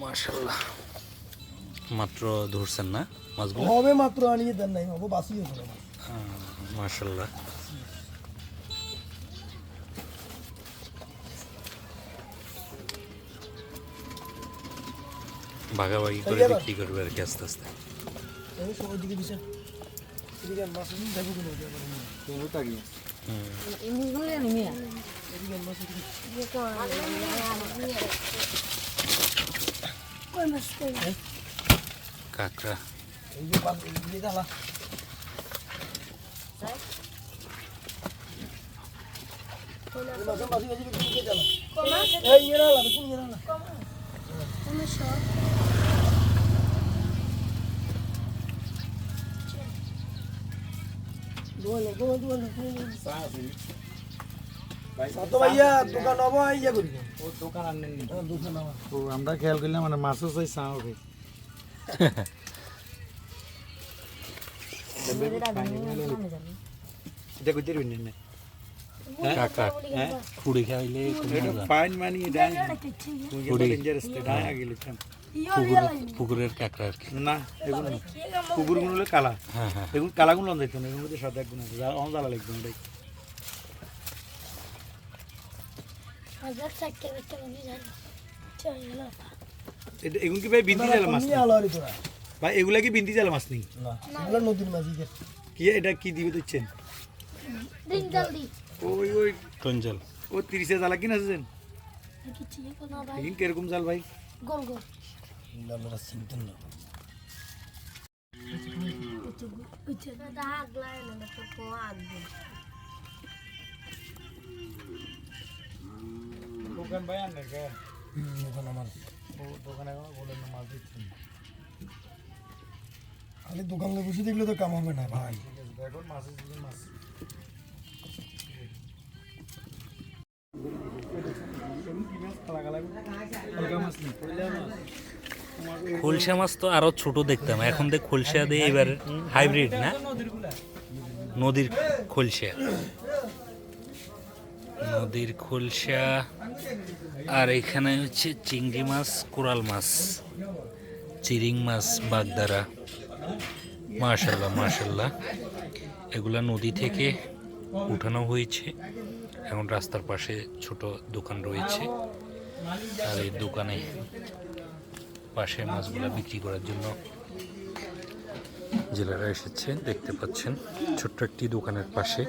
মাশাআল্লাহ। মাত্র ধরছেন না মাছগুলো? হবে মাত্র আনিয়ে দেন নাই বাবু বাসিয়ে ধরে হ্যাঁ, মাশাআল্লাহ। ভাগাভাগি করে বিক্রি করবে আর কি আস্তে আস্তে। ওই দিকে দিছে। এদিকে মাছ দেখো কোনো ওটা আবার নিয়ে। হুম। এদিকে মাছ এদিকে। কাঁকড়া এই যে বাস এদিকে জ্বালা এই মাছের মাঝি মাঝি বিক্রি করে জ্বালা। এই ইয়ে জ্বালা, দেখুন ইয়ে জ্বালা। দোয়ালো, দোয়ালো, দোয়ালো, দোয়ালো। সাতো ভাইয়া দোকান হব ইয়ে করিবে দোকান আনেন হ্যাঁ, দোকান আমার ও আমরা খেয়াল করলাম মানে মাছও চাই চাও খাই এটা করতে পারবেন না কাঁকড়া হ্যাঁ খুঁড়ি খাইলে খুব এটা মজা। পাইন মানি এটা পুকুরের কাঁকড়া আর কি। না এগুলো না। কুকুর হলে কালা। হ্যাঁ হ্যাঁ। এগুলো কালা গুলো দেখতো না এগুলো মধ্যে সাদা গুণ আছে। যা অন জ্বালা এটাই এটা এগুলো কি ভাই বিন্দি জাল মাছ ভাই এগুলা কি বিন্দি জাল মাছ নেই না নদীর মাছ কি এটা কি দিবে দিচ্ছেন ওই ওই। টঞ্জল ও তিরিশে জালা কিনা আছেন কীরকম জাল ভাই? গোল গোল। আমরা চিনতেন না দোকান ভাই আনে কে? দোকান আমার। দোকানে এখন বলেন না মাছ দিচ্ছেন খালি দোকানে বসে দেখলে তো কাম হবে না ভাই। ঠিক আছে দেখুন মাছের সিজন মাছ। খোলসা মাছ তো আরও ছোট দেখতাম। এখন দেখ খোলসা দিয়ে এবার হাইব্রিড না? নদীর খোলসা নদীর খোলসা আর এখানে হচ্ছে চিংড়ি মাছ, কোরাল মাছ, চিরিং মাছ, বাগদারা। মাশাল্লাহ মাশাল্লাহ। এগুলা নদী থেকে উঠানো হয়েছে। এখন রাস্তার পাশে ছোট দোকান রয়েছে। আর এই দোকানে পাশে মাছগুলো বিক্রি করার জন্য জেলেরা এসেছে দেখতে পাচ্ছেন। ছোট্ট একটি দোকানের পাশে।